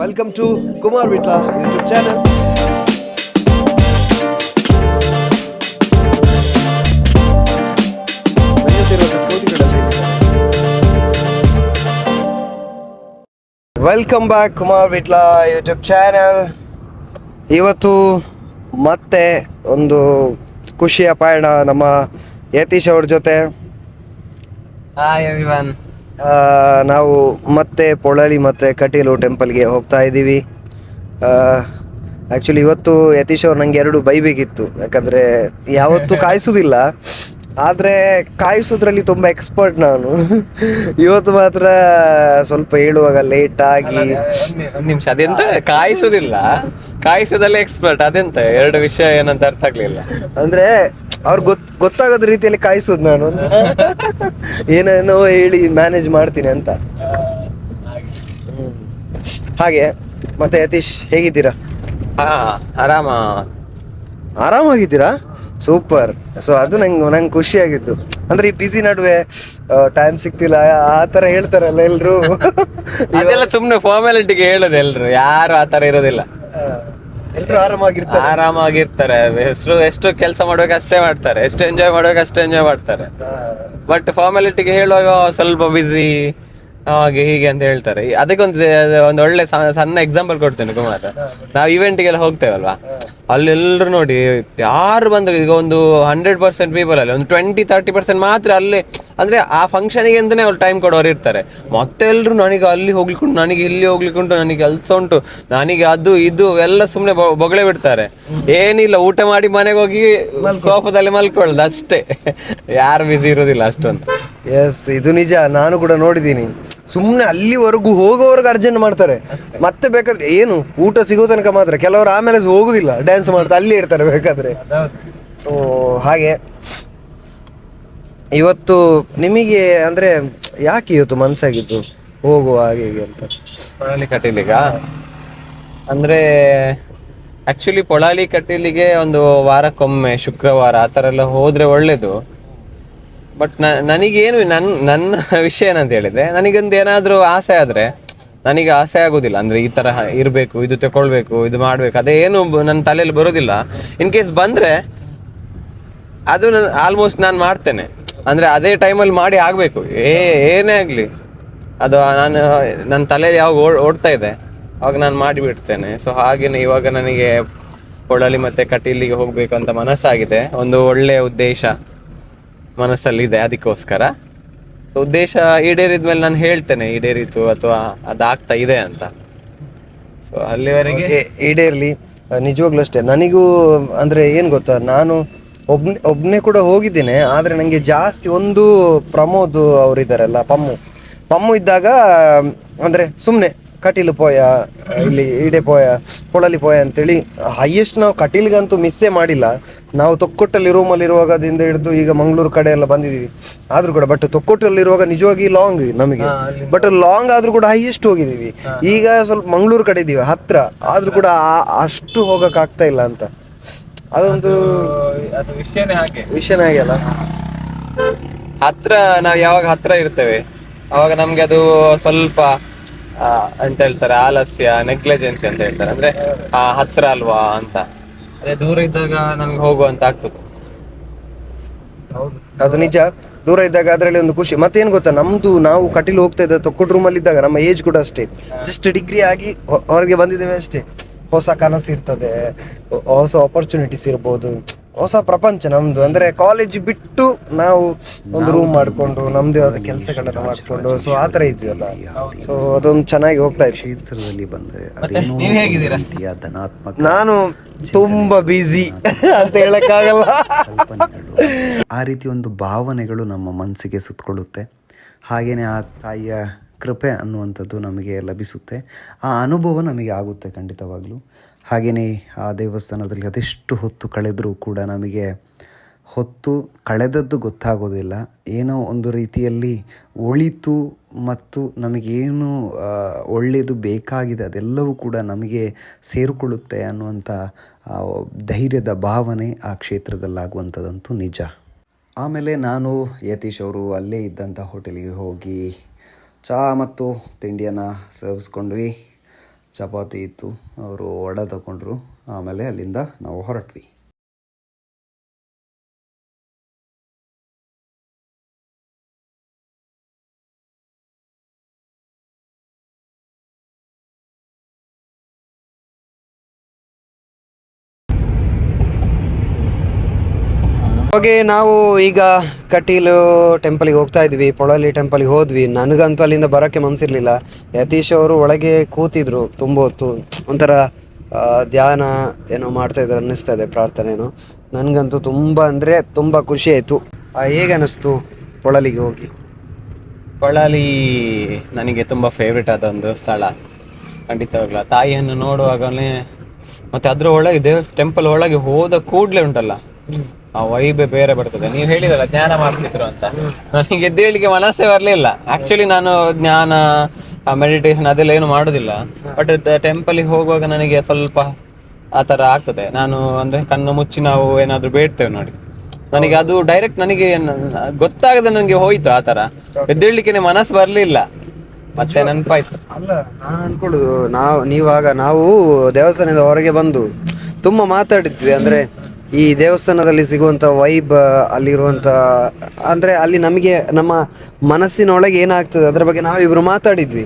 Welcome to Kumar Vitla YouTube channel welcome back Kumar Vitla YouTube channel ಇವತ್ತು ಮತ್ತೆ ಒಂದು ಖುಷಿಯ ಪಯಣ ನಮ್ಮ ಯತೀಶ್ ಅವ್ರ ಜೊತೆ. ಹಾಯ್ ಎವ್ರಿವನ್ ನಾವು ಮತ್ತೆ ಪೊಳಲಿ ಮತ್ತೆ ಕಟೀಲು ಟೆಂಪಲ್ಗೆ ಹೋಗ್ತಾ ಇದ್ದೀವಿ. ಆ್ಯಕ್ಚುಲಿ ಇವತ್ತು ಯತೀಶ್ ಅವ್ರು ನನಗೆ ಎರಡು ಬೈಬೇಕಿತ್ತು. ಯಾಕಂದರೆ ಯಾವತ್ತೂ ಕಾಯಿಸೋದಿಲ್ಲ. ಆದರೆ ಕಾಯಿಸೋದ್ರಲ್ಲಿ ತುಂಬ ಎಕ್ಸ್ಪರ್ಟ್ ನಾನು. ಇವತ್ತು ಮಾತ್ರ ಸ್ವಲ್ಪ ಹೇಳುವಾಗ ಲೇಟ್ ಆಗಿ ನಿಮಿಷ ಅದೆಂತ? ಕಾಯಿಸೋದಿಲ್ಲ. ಕಾಯಿಸೋದಲ್ಲೇ ಎಕ್ಸ್ಪರ್ಟ್ ಅದೆಂತ? ಎರಡು ವಿಷಯ ಏನಂತ ಅರ್ಥ ಆಗ್ಲಿಲ್ಲ. ಅಂದರೆ ಅವ್ರು ಗೊತ್ ಗೊತ್ತಾಗದ ರೀತಿಯಲ್ಲಿ ಕಾಯಿಸೋದು ನಾನು. ಅಂತ ಏನೇನೋ ಹೇಳಿ ಮ್ಯಾನೇಜ್ ಮಾಡ್ತೀನಿ ಅಂತ. ಹಾಗೆ ಮತ್ತೆ ಯತೀಶ್ ಹೇಗಿದ್ದೀರಾ? ಹಾ ಆರಾಮ. ಆರಾಮಾಗಿದ್ದೀರಾ? ಸೂಪರ್. ಸೊ ಅದು ನಂಗೆ ನಂಗೆ ಖುಷಿ ಆಗಿತ್ತು ಅಂದ್ರೆ ಈ ಬಿಸಿ ನಡುವೆ ಟೈಮ್ ಸಿಗ್ತಿಲ್ಲ. ಆ ತರ ಹೇಳ್ತಾರಲ್ಲ ಎಲ್ರು. ಅದೆಲ್ಲ ಸುಮ್ನೆ ಫಾರ್ಮಾಲಿಟಿಗೆ ಹೇಳೋದು ಎಲ್ರು. ಯಾರು ಆ ತರ ಇರೋದಿಲ್ಲ. ಎಲ್ರು ಆರಾಮಾಗಿರ್ತಾರೆ. ಆರಾಮಾಗಿರ್ತಾರೆ. ಹೆಸರು ಎಷ್ಟು ಕೆಲಸ ಮಾಡ್ಬೇಕು ಅಷ್ಟೇ ಮಾಡ್ತಾರೆ. ಎಷ್ಟು ಎಂಜಾಯ್ ಮಾಡ್ಬೇಕು ಅಷ್ಟೇ ಎಂಜಾಯ್ ಮಾಡ್ತಾರೆ. ಬಟ್ ಫಾರ್ಮಾಲಿಟಿಗೆ ಹೇಳುವಾಗ ಸ್ವಲ್ಪ ಬಿಸಿ ಹಾಗೆ ಹೀಗೆ ಅಂತ ಹೇಳ್ತಾರೆ. ಅದಕ್ಕೊಂದು, ಒಂದು ಒಳ್ಳೆ ಸಣ್ಣ ಎಕ್ಸಾಂಪಲ್ ಕೊಡ್ತೇನೆ ಕುಮಾರ್. ನಾವು ಇವೆಂಟ್ಗೆಲ್ಲ ಹೋಗ್ತೇವಲ್ವಾ? ಅಲ್ಲೆಲ್ಲರೂ ನೋಡಿ, ಯಾರು ಬಂದ್ರು, ಈಗ ಒಂದು ಹಂಡ್ರೆಡ್ ಪರ್ಸೆಂಟ್ ಪೀಪಲ್ ಅಲ್ಲಿ, ಒಂದು ಟ್ವೆಂಟಿ ತರ್ಟಿ ಪರ್ಸೆಂಟ್ ಮಾತ್ರ ಅಲ್ಲಿ ಅಂದ್ರೆ ಆ ಫಂಕ್ಷನಿಗೆ ಅಂತಲೇ ಅವ್ರು ಟೈಮ್ ಕೊಡೋರು ಇರ್ತಾರೆ. ಮತ್ತೆ ಎಲ್ಲರೂ ನನಗೆ ಅಲ್ಲಿ ಹೋಗ್ಲಿಕ್ಕುಂಟು ನನಗೆ ಇಲ್ಲಿ ಹೋಗ್ಲಿಕ್ಕುಂಟು ನನಗೆ ಕೆಲಸ ಉಂಟು ನನಗೆ ಅದು ಇದು ಎಲ್ಲ ಸುಮ್ಮನೆ ಬೊಗಳೆ ಬಿಡ್ತಾರೆ. ಏನಿಲ್ಲ ಊಟ ಮಾಡಿ ಮನೆಗೆ ಹೋಗಿ ಸೋಫಾದಲ್ಲಿ ಮಲ್ಕೊಳ್ಳೋದು ಅಷ್ಟೇ. ಯಾರು ಬಿಸಿ ಇರೋದಿಲ್ಲ ಅಷ್ಟೊಂದು. ಎಸ್ ಇದು ನಿಜ ನಾನು ಕೂಡ ನೋಡಿದ್ದೀನಿ. ಸುಮ್ಮನೆ ಅಲ್ಲಿವರೆಗೂ ಹೋಗೋವರೆಗೂ ಅರ್ಜೆಂಟ್ ಮಾಡ್ತಾರೆ. ಮತ್ತೆ ಬೇಕಾದ್ರೆ ಏನು ಊಟ ಸಿಗೋ ತನಕ ಮಾತ್ರ. ಕೆಲವರು ಆಮೇಲೆ ಹೋಗುದಿಲ್ಲ ಡ್ಯಾನ್ಸ್ ಮಾಡ್ತಾ ಅಲ್ಲಿ ಇರ್ತಾರೆ ಬೇಕಾದ್ರೆ. ಸೊ ಹಾಗೆ. ಇವತ್ತು ನಿಮಗೆ ಅಂದ್ರೆ ಯಾಕೆ ಇವತ್ತು ಮನಸ್ಸಾಗಿತ್ತು ಹೋಗುವ ಹಾಗೆ ಹೀಗೆ ಅಂತ? ಪೊಳಾಲಿ ಕಟೀಲಿಗ ಅಂದ್ರೆ ಆಕ್ಚುಲಿ ಪೊಳಾಲಿ ಕಟೀಲಿಗೆ ಒಂದು ವಾರಕ್ಕೊಮ್ಮೆ ಶುಕ್ರವಾರ ಆ ಥರ ಎಲ್ಲ ಹೋದ್ರೆ ಒಳ್ಳೇದು. ಬಟ್ ನನಗೇನು ನನ್ನ ನನ್ನ ವಿಷಯ ಏನಂತ ಹೇಳಿದ್ರೆ, ನನಗೊಂದು ಏನಾದರೂ ಆಸೆ ಆದ್ರೆ, ನನಗೆ ಆಸೆ ಆಗೋದಿಲ್ಲ. ಅಂದ್ರೆ ಈ ತರ ಇರಬೇಕು, ಇದು ತಗೊಳ್ಬೇಕು, ಇದು ಮಾಡ್ಬೇಕು ಅದೇ ಏನು ನನ್ನ ತಲೆಯಲ್ಲಿ ಬರೋದಿಲ್ಲ. ಇನ್ ಕೇಸ್ ಬಂದ್ರೆ, ಅದು ಆಲ್ಮೋಸ್ಟ್ ನಾನು ಮಾಡ್ತೇನೆ. ಅಂದ್ರೆ ಅದೇ ಟೈಮಲ್ಲಿ ಮಾಡಿ ಆಗ್ಬೇಕು. ಏ, ಏನೇ ಆಗ್ಲಿ. ಅದು ನಾನು ನನ್ನ ತಲೆಯಲ್ಲಿ ಯಾವಾಗ ಓಡ್- ಓಡ್ತಾ ಇದೆ, ಅವಾಗ ನಾನು ಮಾಡಿಬಿಡ್ತೇನೆ. ಸೊ ಹಾಗೇನೆ ಇವಾಗ ನನಗೆ ಪೊಳಲಿ ಮತ್ತೆ ಕಟೀಲಿಗೆ ಹೋಗ್ಬೇಕು ಅಂತ ಮನಸ್ಸಾಗಿದೆ. ಒಂದು ಒಳ್ಳೆಯ ಉದ್ದೇಶ ಮನಸ್ಸಲ್ಲಿದೆ ಅದಕ್ಕೋಸ್ಕರ. ಸೊ ಉದ್ದೇಶ ಈಡೇರಿದ್ಮೇಲೆ ನಾನು ಹೇಳ್ತೇನೆ, ಈಡೇರಿತು ಅಥವಾ ಅದಾಗ್ತಾ ಇದೆ ಅಂತ. ಸೊ ಅಲ್ಲಿವರೆಗೆ? ಈಡೇರ್ಲಿ. ನಿಜವಾಗ್ಲೂ ಅಷ್ಟೇ. ನನಗೂ ಅಂದ್ರೆ ಏನು ಗೊತ್ತಾ, ನಾನು ಒಬ್ನೇ ಒಬ್ಬನೇ ಕೂಡ ಹೋಗಿದ್ದೇನೆ ಆದರೆ ನನಗೆ ಜಾಸ್ತಿ ಒಂದು ಪ್ರಮೋದ್ ಅವರಿದ್ದಾರಲ್ಲ ಪಮ್ಮು. ಪಮ್ಮು ಇದ್ದಾಗ ಅಂದರೆ ಸುಮ್ಮನೆ ಕಟೀಲು ಪೋಯ ಇಲ್ಲಿ ಈಡೆ ಪೋಯ ಪೊಳಲಿ ಪೋಯ ಅಂತೇಳಿ ಹೈಯೆಸ್ಟ್ ನಾವು ಕಟೀಲ್ಗಂತೂ ಮಿಸ್ಸೇ ಮಾಡಿಲ್ಲ. ನಾವು ತೊಕ್ಕೊಟ್ಟಲ್ಲಿ ರೂಮಲ್ಲಿ ಇರುವಾಗದಿಂದ ಹಿಡಿದು ಈಗ ಮಂಗಳೂರು ಕಡೆ ಎಲ್ಲ ಬಂದಿದ್ದೀವಿ. ಆದರೂ ಕೂಡ ಬಟ್ ತೊಕ್ಕೊಟ್ಟಲ್ಲಿರುವಾಗ ನಿಜವಾಗಿ ಲಾಂಗ್ ನಮಗೆ. ಬಟ್ ಲಾಂಗ್ ಆದರೂ ಕೂಡ ಹೈಯೆಸ್ಟ್ ಹೋಗಿದ್ದೀವಿ. ಈಗ ಸ್ವಲ್ಪ ಮಂಗಳೂರು ಕಡೆ ಇದ್ದೀವಿ ಹತ್ರ. ಆದರೂ ಕೂಡ ಅಷ್ಟು ಹೋಗೋಕ್ಕಾಗ್ತಾ ಆಗ್ತಾ ಇಲ್ಲ ಅಂತ. ಅದೊಂದು ಅದು ವಿಷಯನೇ ಹಾಗೆ. ವಿಷಯನೇ ಆಗಿಲ್ಲ ಹತ್ರ ನಾವು ಯಾವಾಗ ಹತ್ರ ಇರ್ತೇವೆ ಅವಾಗ ನಮ್ಗೆ ಅದು ಸ್ವಲ್ಪ ಆ, ಎಂತ ಹೇಳ್ತಾರೆ ಆಲಸ್ಯ ನೆಗ್ಲೆಜೆನ್ಸಿ ಅಂತ ಹೇಳ್ತಾರೆ. ಅಂದ್ರೆ ಆ, ಹತ್ರ ಅಲ್ವಾ ಅಂತ. ಅದೇ ದೂರ ಇದ್ದಾಗ ನಮ್ಗೆ ಹೋಗುವಂತ ಆಗ್ತದೆ. ಅದು ನಿಜ. ದೂರ ಇದ್ದಾಗ ಅದರಲ್ಲಿ ಒಂದು ಖುಷಿ. ಮತ್ತೇನು ಗೊತ್ತಾ? ನಮ್ದು ನಾವು ಕಟೀಲು ಹೋಗ್ತಾ ಇದ್ದ ರೂಮ್ ರೂಮಲ್ಲಿ ಇದ್ದಾಗ ನಮ್ಮ ಏಜ್ ಕೂಡ ಅಷ್ಟೇ. ಜಸ್ಟ್ ಡಿಗ್ರಿ ಆಗಿ ಹೊ- ಹೊರಗೆ ಬಂದಿದ್ದೇವೆ ಅಷ್ಟೇ. ಹೊಸ ಕನಸು ಇರ್ತದೆ ಹೊಸ ಆಪರ್ಚುನಿಟೀಸ್ ಇರ್ಬೋದು ಹೊಸ ಪ್ರಪಂಚ ನಮ್ದು. ಅಂದ್ರೆ ಕಾಲೇಜ್ ಬಿಟ್ಟು ನಾವು ಒಂದು ರೂಮ್ ಮಾಡ್ಕೊಂಡು ನಮ್ದೇ ಆದ ಕೆಲಸಗಳನ್ನ ಮಾಡ್ಕೊಂಡು ಸೊ ಆ ಥರ ಇದ್ವಲ್ಲ ಸೊ ಅದೊಂದು ಚೆನ್ನಾಗಿ ಹೋಗ್ತಾ ಇತ್ತು. ಕ್ಷೇತ್ರದಲ್ಲಿ ಬಂದರೆ ಮತ್ತೆ ನೀವ್ ಹೇಗಿದ್ದೀರಾ? ರೀತಿಯ ಧನಾತ್ಮಕ ನಾನು ತುಂಬಾ ಬ್ಯುಸಿ ಅಂತ ಹೇಳಕ್ಕಾಗಲ್ಲ. ಕಲ್ಪನೆಗಳು. ಆ ರೀತಿ ಒಂದು ಭಾವನೆಗಳು ನಮ್ಮ ಮನಸ್ಸಿಗೆ ಸುತ್ತಕೊಳ್ಳುತ್ತೆ. ಹಾಗೆಯೇ ಆ ತಾಯಿಯ ಕೃಪೆ ಅನ್ನುವಂಥದ್ದು ನಮಗೆ ಲಭಿಸುತ್ತೆ. ಆ ಅನುಭವ ನಮಗೆ ಆಗುತ್ತೆ ಖಂಡಿತವಾಗಲೂ. ಹಾಗೆಯೇ ಆ ದೇವಸ್ಥಾನದಲ್ಲಿ ಅದೆಷ್ಟು ಹೊತ್ತು ಕಳೆದರೂ ಕೂಡ ನಮಗೆ ಹೊತ್ತು ಕಳೆದದ್ದು ಗೊತ್ತಾಗೋದಿಲ್ಲ. ಏನೋ ಒಂದು ರೀತಿಯಲ್ಲಿ ಒಳಿತು ಮತ್ತು ನಮಗೇನು ಒಳ್ಳೆಯದು ಬೇಕಾಗಿದೆ ಅದೆಲ್ಲವೂ ಕೂಡ ನಮಗೆ ಸೇರಿಕೊಳ್ಳುತ್ತೆ ಅನ್ನುವಂಥ ಧೈರ್ಯದ ಭಾವನೆ ಆ ಕ್ಷೇತ್ರದಲ್ಲಾಗುವಂಥದ್ದಂತೂ ನಿಜ. ಆಮೇಲೆ ನಾನು ಯತೀಶ್ ಅವರು ಅಲ್ಲೇ ಇದ್ದಂಥ ಹೋಟೆಲಿಗೆ ಹೋಗಿ ಚಹಾ ಮತ್ತು ತಿಂಡಿಯನ್ನು ಸೇವಿಸ್ಕೊಂಡ್ವಿ. ಚಪಾತಿ ಇತ್ತು, ಅವರು ವಡ ತಗೊಂಡ್ರು ಆಮೇಲೆ ಅಲ್ಲಿಂದ ನಾವು ಹೊರಟ್ವಿ. ಹಾಗೆ ನಾವು ಈಗ ಕಟೀಲು ಟೆಂಪಲಿಗೆ ಹೋಗ್ತಾ ಇದ್ವಿ ಪೊಳಲಿ ಟೆಂಪಲಿಗೆ ಹೋದ್ವಿ. ನನಗಂತೂ ಅಲ್ಲಿಂದ ಬರೋಕ್ಕೆ ಮನಸ್ಸಿರ್ಲಿಲ್ಲ ಯತೀಶ್ ಅವರು ಒಳಗೆ ಕೂತಿದ್ರು ತುಂಬ ಹೊತ್ತು. ಒಂಥರ ಧ್ಯಾನ ಏನೋ ಮಾಡ್ತಾ ಇದ್ರು ಅನ್ನಿಸ್ತಾ ಇದೆ ಪ್ರಾರ್ಥನೆನೋ. ನನಗಂತೂ ತುಂಬ ಅಂದರೆ ತುಂಬ ಖುಷಿ ಆಯಿತು. ಹೇಗೆ ಅನ್ನಿಸ್ತು ಪೊಳಲಿಗೆ ಹೋಗಿ? ಪೊಳಲಿ ನನಗೆ ತುಂಬ ಫೇವ್ರೇಟ್ ಆದ ಒಂದು ಸ್ಥಳ. ಖಂಡಿತವಾಗ್ಲ. ತಾಯಿಯನ್ನು ನೋಡುವಾಗಲೇ ಮತ್ತೆ ಅದರ ಒಳಗೆ ದೇವಸ್ ಟೆಂಪಲ್ ಒಳಗೆ ಹೋದ ಕೂಡಲೇ ಉಂಟಲ್ಲ. ಆ ವೈಬೆ ಬೇರೆ ಬರ್ತದೆ. ನೀವು ಹೇಳಿದಲ್ಲ ಜ್ಞಾನ ಮಾಡ್ತಿದ್ರು ಅಂತ. ನನಗೆ ಎದ್ದೇಳಿಗೆ ಮನಸ್ಸೇ ಬರಲಿಲ್ಲ. ಆಕ್ಚುಲಿ ನಾನು ಜ್ಞಾನ ಮೆಡಿಟೇಷನ್ ಅದೆಲ್ಲ ಏನು ಮಾಡೋದಿಲ್ಲ. ಬಟ್ ಟೆಂಪಲಿಗೆ ಹೋಗುವಾಗ ನನಗೆ ಸ್ವಲ್ಪ ಆ ಥರ ಆಗ್ತದೆ. ನಾನು ಅಂದ್ರೆ ಕಣ್ಣು ಮುಚ್ಚಿ ನಾವು ಏನಾದ್ರು ಬೇಡ್ತೇವೆ ನೋಡಿ. ನನಗೆ ಅದು ಡೈರೆಕ್ಟ್ ನನಗೆ ಗೊತ್ತಾಗದೆ ನನಗೆ ಹೋಯ್ತು ಆ ಥರ. ಎದ್ದೇಳಲಿಕ್ಕೆ ಮನಸ್ಸು ಬರಲಿಲ್ಲ. ಮತ್ತೆ ನೆನಪಾಯ್ತು. ಅಲ್ಲ ನಾನು ಅನ್ಕೊಳ್ಳೋದು ನಾವು ನೀವಾಗ ನಾವು ದೇವಸ್ಥಾನದಿಂದ ಹೊರಗೆ ಬಂದು ತುಂಬ ಮಾತಾಡಿದ್ವಿ. ಅಂದರೆ ಈ ದೇವಸ್ಥಾನದಲ್ಲಿ ಸಿಗುವಂಥ ವೈಬ್ ಅಲ್ಲಿರುವಂಥ ಅಂದರೆ ಅಲ್ಲಿ ನಮಗೆ, ನಮ್ಮ ಮನಸ್ಸಿನೊಳಗೆ ಏನಾಗ್ತದೆ, ಅದರ ಬಗ್ಗೆ ನಾವಿಬ್ಬರು ಮಾತಾಡಿದ್ವಿ.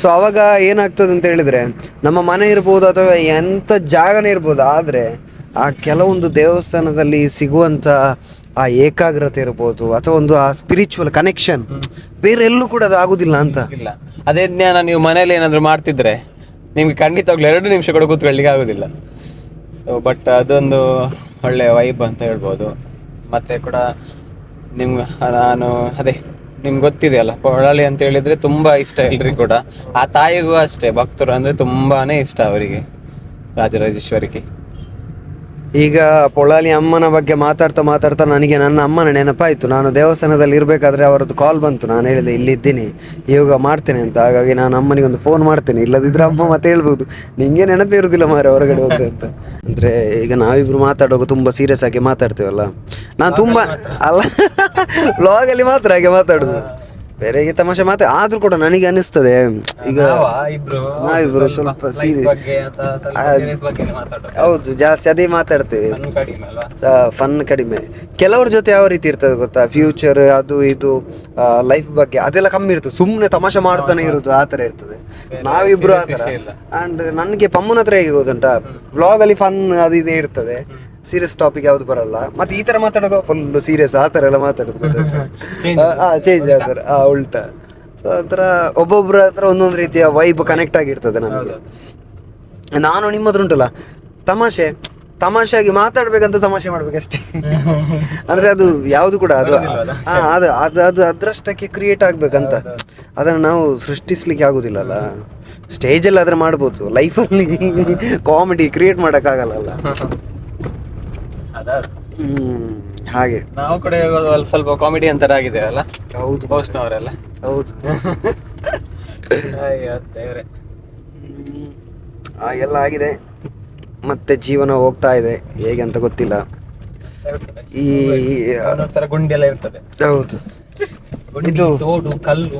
ಸೊ ಅವಾಗ ಏನಾಗ್ತದೆ ಅಂತ ಹೇಳಿದರೆ, ನಮ್ಮ ಮನೆ ಇರ್ಬೋದು ಅಥವಾ ಎಂಥ ಜಾಗನೇ ಇರ್ಬೋದು, ಆದರೆ ಆ ಕೆಲವೊಂದು ದೇವಸ್ಥಾನದಲ್ಲಿ ಸಿಗುವಂಥ ಆ ಏಕಾಗ್ರತೆ ಇರ್ಬೋದು, ಅಥವಾ ಒಂದು ಆ ಸ್ಪಿರಿಚುವಲ್ ಕನೆಕ್ಷನ್ ಬೇರೆ ಎಲ್ಲೂ ಕೂಡ ಅದು ಆಗುದಿಲ್ಲ ಅಂತ. ಇಲ್ಲ. ಅದೇ ಜ್ಞಾನ ನೀವು ಮನೇಲಿ ಏನಾದರೂ ಮಾಡ್ತಿದ್ರೆ, ನಿಮ್ಗೆ ಖಂಡಿತವಾಗ್ಲೂ ಎರಡು ನಿಮಿಷ ಕೂಡ ಕೂತ್ಕೊಳ್ಳಿಕ್ಕೆ ಆಗೋದಿಲ್ಲ. ಸೊ ಬಟ್ ಅದೊಂದು ಒಳ್ಳೆ ವೈಬ್ ಅಂತ ಹೇಳ್ಬೋದು. ಮತ್ತೆ ಕೂಡ ನಿಮ್ಗೆ ನಾನು, ಅದೇ, ನಿಮ್ಗೆ ಗೊತ್ತಿದೆಯಲ್ಲ ಕೊಳಲಿ ಅಂತ ಹೇಳಿದ್ರೆ ತುಂಬಾ ಇಷ್ಟ ಎಲ್ರಿಗೂ ಕೂಡ. ಆ ತಾಯಿಗೂ ಅಷ್ಟೇ, ಭಕ್ತರು ಅಂದ್ರೆ ತುಂಬಾನೇ ಇಷ್ಟ ಅವರಿಗೆ, ರಾಜರಾಜೇಶ್ವರಿಗೆ. ಈಗ ಪೊಳಾಲಿ ಅಮ್ಮನ ಬಗ್ಗೆ ಮಾತಾಡ್ತಾ ಮಾತಾಡ್ತಾ ನನಗೆ ನನ್ನ ಅಮ್ಮನ ನೆನಪಾಯಿತು. ನಾನು ದೇವಸ್ಥಾನದಲ್ಲಿ ಇರಬೇಕಾದ್ರೆ ಅವರದ್ದು ಕಾಲ್ ಬಂತು. ನಾನು ಹೇಳಿದೆ ಇಲ್ಲಿದ್ದೀನಿ ಯೋಗ ಮಾಡ್ತೇನೆ ಅಂತ. ಹಾಗಾಗಿ ನಾನು ಅಮ್ಮನಿಗೆ ಒಂದು ಫೋನ್ ಮಾಡ್ತೇನೆ. ಇಲ್ಲದಿದ್ದರೆ ಅಮ್ಮ ಮತ್ತೆ ಹೇಳ್ಬೋದು. ನಿಂಗೆ ನೆನಪೇ ಇರೋದಿಲ್ಲ ಮಾರೆ ಹೊರಗಡೆ ಹೋಗ್ರೆ ಅಂತ. ಅಂದ್ರೆ ಈಗ ನಾವಿಬ್ರು ಮಾತಾಡುವಾಗ ತುಂಬ ಸೀರಿಯಸ್ ಆಗಿ ಮಾತಾಡ್ತೇವಲ್ಲ. ನಾನು ತುಂಬ ಅಲ್ಲ ಬ್ಲಾಗಲ್ಲಿ ಮಾತ್ರ ಹಾಗೆ ಮಾತಾಡುದು. ಬೇರೆಗೆ ತಮಾಷೆ ಮಾತ್ರ ಆದ್ರೂ ಕೂಡ ನನಗೆ ಅನಿಸ್ತದೆ ಈಗ ನಾವಿಬ್ರು ಸ್ವಲ್ಪ ಸೀರಿಯಸ್ ಹೌದು. ಜಾಸ್ತಿ ಅದೇ ಮಾತಾಡ್ತೇವೆ. ಫನ್ ಕಡಿಮೆ ಕೆಲವ್ರ ಜೊತೆ ಯಾವ ರೀತಿ ಇರ್ತದೆ ಗೊತ್ತಾ? ಫ್ಯೂಚರ್ ಅದು ಇದು ಲೈಫ್ ಬಗ್ಗೆ ಅದೆಲ್ಲ ಕಮ್ಮಿ ಇರ್ತದೆ. ಸುಮ್ಮನೆ ತಮಾಷೆ ಮಾಡ್ತಾನೆ ಇರುದು ಆ ಥರ ಇರ್ತದೆ. ನಾವಿಬ್ರು ಆ ಥರ ಅಂಡ್ ನನಗೆ ಪಮ್ಮನ ಹತ್ರ ಹೇಗೆ ಗೊತ್ತುಂಟಾ? ವ್ಲಾಗ್ ಅಲ್ಲಿ ಫನ್ ಅದು ಇದೇ ಇರ್ತದೆ. ಸೀರಿಯಸ್ ಟಾಪಿಕ್ ಯಾವ್ದು ಬರಲ್ಲ. ಮತ್ತೆ ಈ ತರ ಮಾತಾಡುವಾಗ ಫುಲ್ ಸೀರಿಯಸ್ ಆ ತರ ಎಲ್ಲ ಮಾತಾಡೋದು ಚೇಂಜ್ ಆ ಥರ ಆ ಉಲ್ಟಾ. ಸೊ ಆ ಥರ ಒಬ್ಬೊಬ್ಬರ ಹತ್ರ ಒಂದೊಂದು ರೀತಿಯ ವೈಬ್ ಕನೆಕ್ಟ್ ಆಗಿರ್ತದೆ ನಮಗೆ. ನಾನು ನಿಮ್ಮದ್ರ ಉಂಟಲ್ಲ ತಮಾಷೆ. ತಮಾಷೆಯಾಗಿ ಮಾತಾಡ್ಬೇಕಂತ ತಮಾಷೆ ಮಾಡ್ಬೇಕಷ್ಟೇ. ಅಂದ್ರೆ ಅದು ಯಾವುದು ಕೂಡ ಅದು ಹಾ, ಅದು ಅದು ಅದು ಅದ್ರಷ್ಟಕ್ಕೆ ಕ್ರಿಯೇಟ್ ಆಗ್ಬೇಕಂತ. ಅದನ್ನು ನಾವು ಸೃಷ್ಟಿಸ್ಲಿಕ್ಕೆ ಆಗುದಿಲ್ಲಲ್ಲ. ಸ್ಟೇಜಲ್ಲಿ ಆದ್ರೆ ಮಾಡ್ಬೋದು. ಲೈಫಲ್ಲಿ ಕಾಮಿಡಿ ಕ್ರಿಯೇಟ್ ಮಾಡೋಕ್ಕಾಗಲ್ಲ ಅದಾದ ಹ್ಮ್ ಹಾಗೆ. ನಾವು ಕೂಡ ಇವಾಗ ಒಂದ್ ಸ್ವಲ್ಪ ಕಾಮಿಡಿ ಅಂತರ ಆಗಿದೆ ಅಲ್ಲ? ಹೌದು. ಪೋಸ್ಟ್ನವರೆಲ್ಲ ಹೌದು. ಅಯ್ಯೋ ದೇವ್ರೆ. ಹ್ಮ್. ಹಾಗೆಲ್ಲ ಆಗಿದೆ. ಮತ್ತೆ ಜೀವನ ಹೋಗ್ತಾ ಇದೆ. ಹೇಗೆ ಅಂತ ಗೊತ್ತಿಲ್ಲ. ಈ ಒಂದೊಂದ್ ತರ ಗುಂಡಿ ಎಲ್ಲ ಇರ್ತದೆ. ಹೌದು. ಇದು